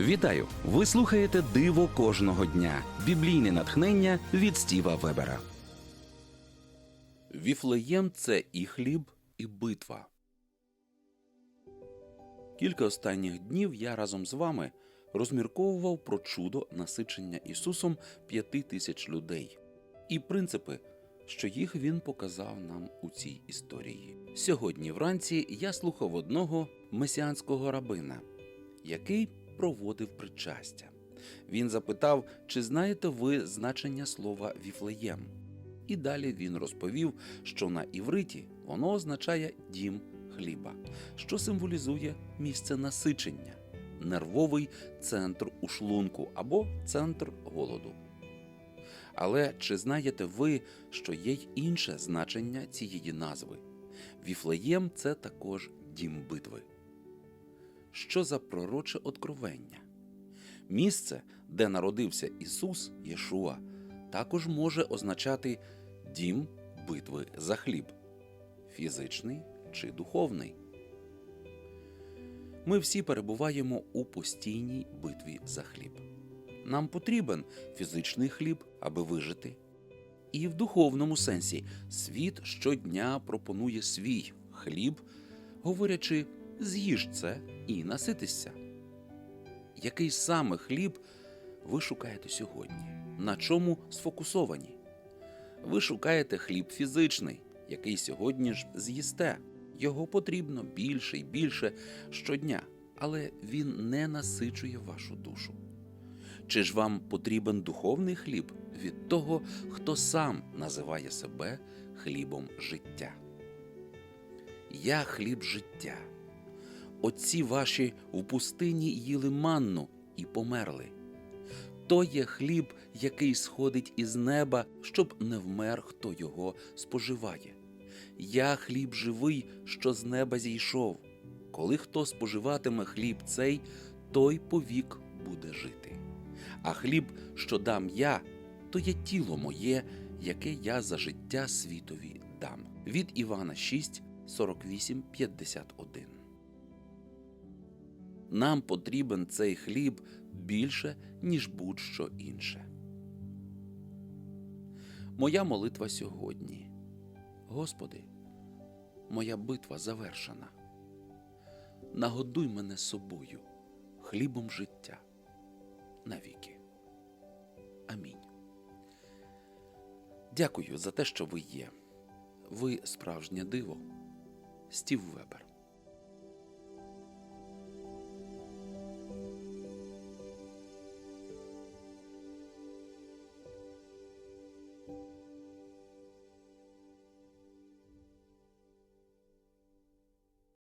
Вітаю! Ви слухаєте Диво кожного дня. Біблійне натхнення від Стіва Вебера. Віфлеєм це і хліб, і битва. Кілька останніх днів я разом з вами розмірковував про чудо насичення Ісусом п'яти тисяч людей і принципи, що їх він показав нам у цій історії. Сьогодні вранці я слухав одного месіанського рабина, який проводив причастя. Він запитав, чи знаєте ви значення слова Віфлеєм. І далі він розповів, що на івриті воно означає дім хліба, що символізує місце насичення, нервовий центр у шлунку або центр голоду. Але чи знаєте ви, що є й інше значення цієї назви? Віфлеєм це також дім битви. Що за пророче откровення? Місце, де народився Ісус Єшуа, також може означати дім битви за хліб, фізичний чи духовний. Ми всі перебуваємо у постійній битві за хліб. Нам потрібен фізичний хліб, аби вижити. І в духовному сенсі світ щодня пропонує свій хліб, говорячи з'їж це і наситися. Який саме хліб ви шукаєте сьогодні? На чому сфокусовані? Ви шукаєте хліб фізичний, який сьогодні ж з'їсте. Його потрібно більше і більше щодня, але він не насичує вашу душу. Чи ж вам потрібен духовний хліб від того, хто сам називає себе хлібом життя? Я хліб життя. Отці ваші в пустині їли манну і померли. То є хліб, який сходить із неба, щоб не вмер, хто його споживає. Я хліб живий, що з неба зійшов. Коли хто споживатиме хліб цей, той повік буде жити. А хліб, що дам я, то є тіло моє, яке я за життя світові дам. Від Івана 6, 48, 51. Нам потрібен цей хліб більше, ніж будь-що інше. Моя молитва сьогодні. Господи, моя битва завершена. Нагодуй мене собою, хлібом життя навіки. Амінь. Дякую за те, що ви є. Ви справжнє диво. Стів Вебер.